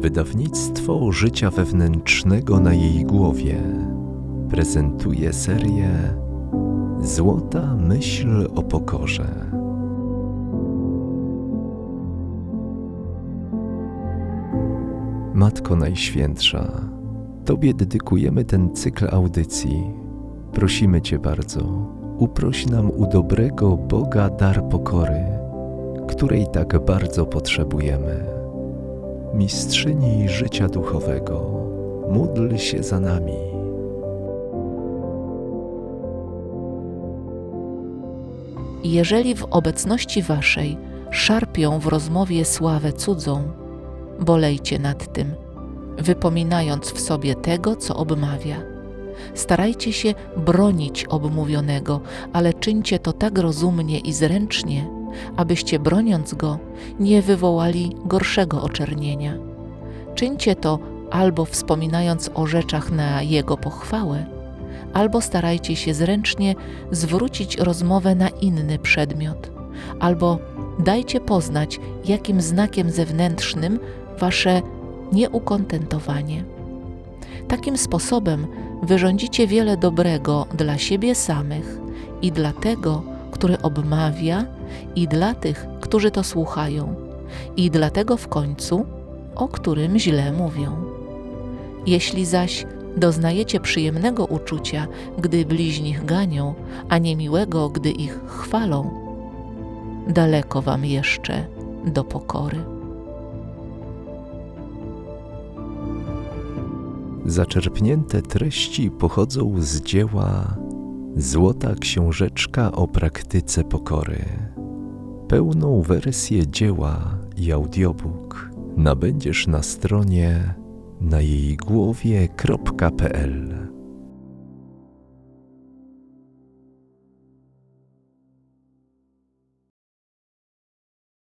Wydawnictwo Życia Wewnętrznego na jej głowie prezentuje serię Złota myśl o pokorze. Matko Najświętsza, Tobie dedykujemy ten cykl audycji. Prosimy Cię bardzo, uproś nam u dobrego Boga dar pokory, której tak bardzo potrzebujemy. Mistrzyni życia duchowego, módl się za nami. Jeżeli w obecności waszej szarpią w rozmowie sławę cudzą, bolejcie nad tym, wypominając w sobie tego, co obmawia. Starajcie się bronić obmówionego, ale czyńcie to tak rozumnie i zręcznie, abyście broniąc go nie wywołali gorszego oczernienia. Czyńcie to albo wspominając o rzeczach na jego pochwałę, albo starajcie się zręcznie zwrócić rozmowę na inny przedmiot, albo dajcie poznać, jakim znakiem zewnętrznym wasze nieukontentowanie. Takim sposobem wyrządzicie wiele dobrego dla siebie samych i dla tego, który obmawia, i dla tych, którzy to słuchają, i dla tego w końcu, o którym źle mówią. Jeśli zaś doznajecie przyjemnego uczucia, gdy bliźnich ganią, a niemiłego, gdy ich chwalą, daleko wam jeszcze do pokory. Zaczerpnięte treści pochodzą z dzieła Złota Książeczka o praktyce pokory. Pełną wersję dzieła i audiobook nabędziesz na stronie na jej głowie.pl.